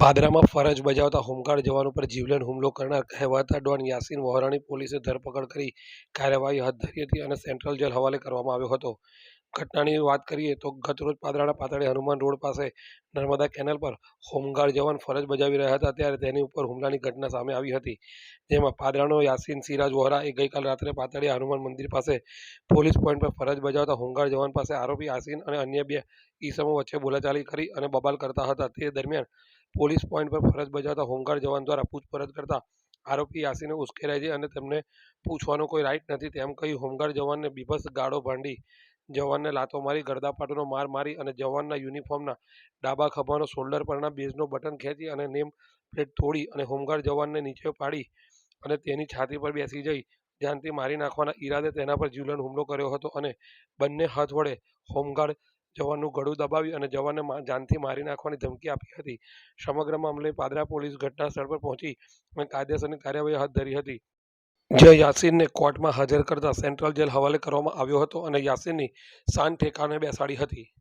પાદરામાં ફરજ બજાવતા હોમગાર્ડ જવાન ઉપર જીવલેણ હુમલો કરનાર કહેવાતા ડોન યાસીન વહોરાની પોલીસે ધરપકડ કરી કાર્યવાહી હાથ ધરી હતી અને સેન્ટ્રલ જેલ હવાલે કરવામાં આવ્યો હતો. ઘટનાની વાત કરીએ તો ગતરોજ પાદરાના પાતળી હનુમાન રોડ પાસે નર્મદા કેનાલ પર હોમગાર્ડ જવાન ફરજ બજાવી રહ્યા હતા ત્યારે તેની ઉપર હુમલાની ઘટના સામે આવી હતી. જેમાં પાદરાનો યાસીન સિરાજ વોહરા એ ગઈકાલ રાત્રે પાતળી હનુમાન મંદિર પાસે પોલીસ પોઈન્ટ પર ફરજ બજાવતા હોમગાર્ડ જવાન પાસે આરોપી યાસીન અને અન્ય બે ઈસમો વચ્ચે બોલાચાલી કરી અને બબાલ કરતા હતા. તે દરમિયાન પોલીસ પોઈન્ટ પર ફરજ બજાવતા હોમગાર્ડ જવાન દ્વારા પૂછપરછ કરતા આરોપી યાસીને ઉશ્કેરાય છે અને તેમને પૂછવાનો કોઈ રાઈટ નથી. તેમ કહી હોમગાર્ડ જવાનને બીભસ ગાળો ભાંડી, જવાનને લાતો મારી, ગરદાપાટોનો માર મારી અને જવાનના યુનિફોર્મના ડાબા ખભાનો શોલ્ડર પરના બેઝનો બટન ખેંચી અને નેમ પ્લેટ તોડી અને હોમગાર્ડ જવાનને નીચે પાડી અને તેની છાતી પર બેસી જઈ જાનથી મારી નાખવાના ઈરાદે તેના પર જીવલેણ હુમલો કર્યો હતો અને બંને હાથ વડે હોમગાર્ડ જવાનનું ગળું દબાવી અને જવાનને જાનથી મારી નાખવાની ધમકી આપી હતી. સમગ્ર મામલે પાદરા પોલીસ ઘટના સ્થળ પર પહોંચી અને કાયદેસરની કાર્યવાહી હાથ ધરી હતી. જે યાસીનને કોર્ટમાં હાજર કરતા સેન્ટ્રલ જેલ હવાલે કરવામાં આવ્યો હતો અને યાસીનની શાન ઠેકાણે બેસાડી હતી.